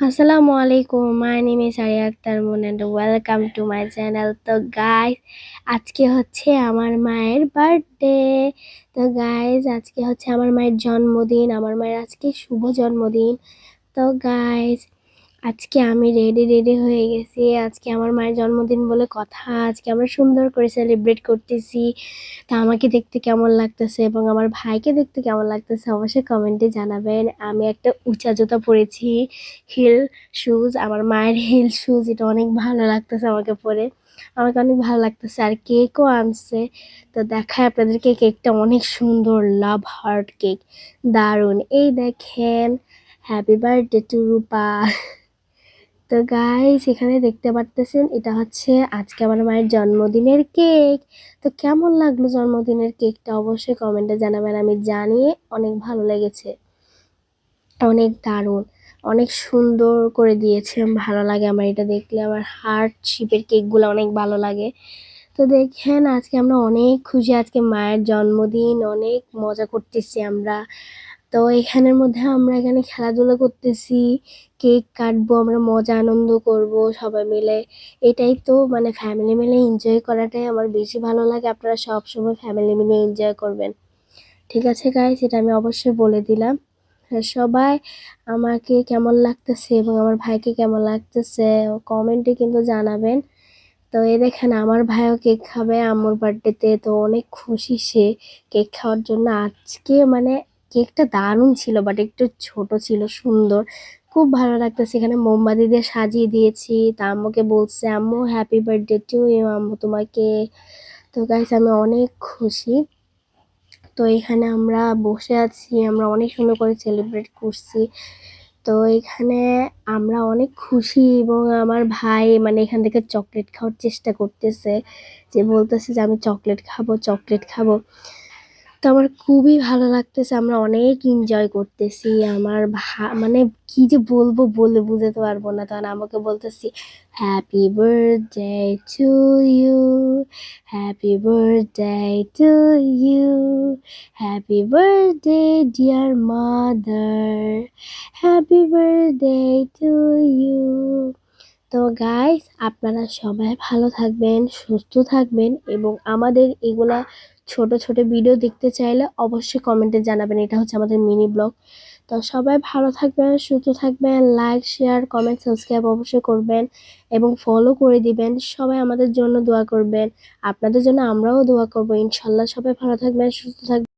আসসালামু আলাইকুম my name is Ariya Akter Moon and welcome to my channel তো guys আজকে হচ্ছে আমার মায়ের বার্থডে তো গাইজ আজকে হচ্ছে আমার মায়ের জন্মদিন, আমার মায়ের আজকে শুভ জন্মদিন। তো গাইস আজকে আমি রেডি রেডি হয়ে গেছি। আজকে আমার মায়ের জন্মদিন বলে কথা। আজকে আমরা সুন্দর করে সেলিব্রেট করতেছি। তা আমাকে দেখতে কেমন লাগতেছে এবং আমার ভাইকে দেখতে কেমন লাগতেছে অবশ্যই কমেন্টে জানাবেন। আমি একটা উঁচা জুতা পরেছি হিল শুজ আমার মায়ের হিল শুজ এটা অনেক ভালো লাগতেছে আমাকে পরে। আমাকে অনেক ভালো লাগতেছে। আর কেকও আনছে। তো দেখায় আপনাদেরকে কেকটা অনেক সুন্দর লাভ হার্ট কেক দারুণ। এই দেখেন হ্যাপি বার্থডে টু রূপা তো গাইস এখানে দেখতে পারতেছেন, এটা হচ্ছে আজকে আমার মায়ের জন্মদিনের কেক। তো কেমন লাগল জন্মদিনের কেকটা অবশ্যই কমেন্টে জানাবেন, আমি জানি অনেক ভালো লেগেছে। অনেক দারুণ, অনেক সুন্দর করে দিয়েছে, ভালো লাগে আমার এটা দেখলে, আমার হার্ট শিপের কেকগুলো অনেক ভালো লাগে। তো দেখেন, আজকে আমরা অনেক খুশি, আজকে মায়ের জন্মদিন, অনেক মজা করতেছি আমরা। তো এখানের মধ্যে আমরা এখানে খেলাধুলা করতেছি, কেক কাটবো, আমরা মজা আনন্দ করব সবাই মিলে। এটাই তো মানে ফ্যামিলি মিলে এনজয় করাটাই আমার বেশি ভালো লাগে। আপনারা সব সময় ফ্যামিলি মিলে এনজয় করবেন। ঠিক আছে গাইস এটা আমি অবশ্যই বলে দিলাম। সবাই আমাকে কেমন লাগতেছে এবং আমার ভাইকে কেমন লাগতেছে কমেন্টে কিন্তু জানাবেন। তো এ দেখেন, আমার ভাইও কেক খাবে, আম্মুর বার্থডেতে তো অনেক খুশি সে। কেক খাওয়ার জন্য আজকে মানে কেকটা দারুণ ছিল বাট একটু ছোট ছিল, সুন্দর। খুব ভালো লাগতেছে, এখানে মোমবাতি দিয়ে সাজিয়ে দিয়েছি। তা আম্মুকে বলছে, আম্মু হ্যাপি বার্থডে টু ইউ আম্মু, তোমাকে তো গাইস আমি অনেক খুশি। তো এখানে আমরা বসে আছি, আমরা অনেক সুন্দর করে সেলিব্রেট করছি। তো এখানে আমরা অনেক খুশি এবং আমার ভাই মানে এখান থেকে চকলেট খাওয়ার চেষ্টা করতেছে, যে বলতেছে যে, আমি চকলেট খাব চকলেট খাব। তো আমার খুবই ভালো লাগতেছে, আমরা অনেক এনজয় করতেছি, আমার ভা মানে কি যে বলব বলে বুঝাতে পারব না। তখন আমাকে বলতেছি happy birthday to you happy birthday to you happy birthday dear mother happy birthday to you তো গাইস আপনারা সবাই ভালো থাকবেন, সুস্থ থাকবেন এবং আমাদের এগুলা ছোট ছোট ভিডিও দেখতে চাইলে অবশ্যই কমেন্টে জানাবেন। এটা হচ্ছে আমাদের মিনি ব্লগ তো সবাই ভালো থাকবেন, সুস্থ থাকবেন লাইক শেয়ার কমেন্ট সাবস্ক্রাইব অবশ্যই করবেন এবং ফলো করে দিবেন। সবাই আমাদের জন্য দোয়া করবেন। আপনাদের জন্য আমরাও দোয়া করব। ইনশাল্লাহ সবাই ভালো থাকবেন, সুস্থ থাকবেন।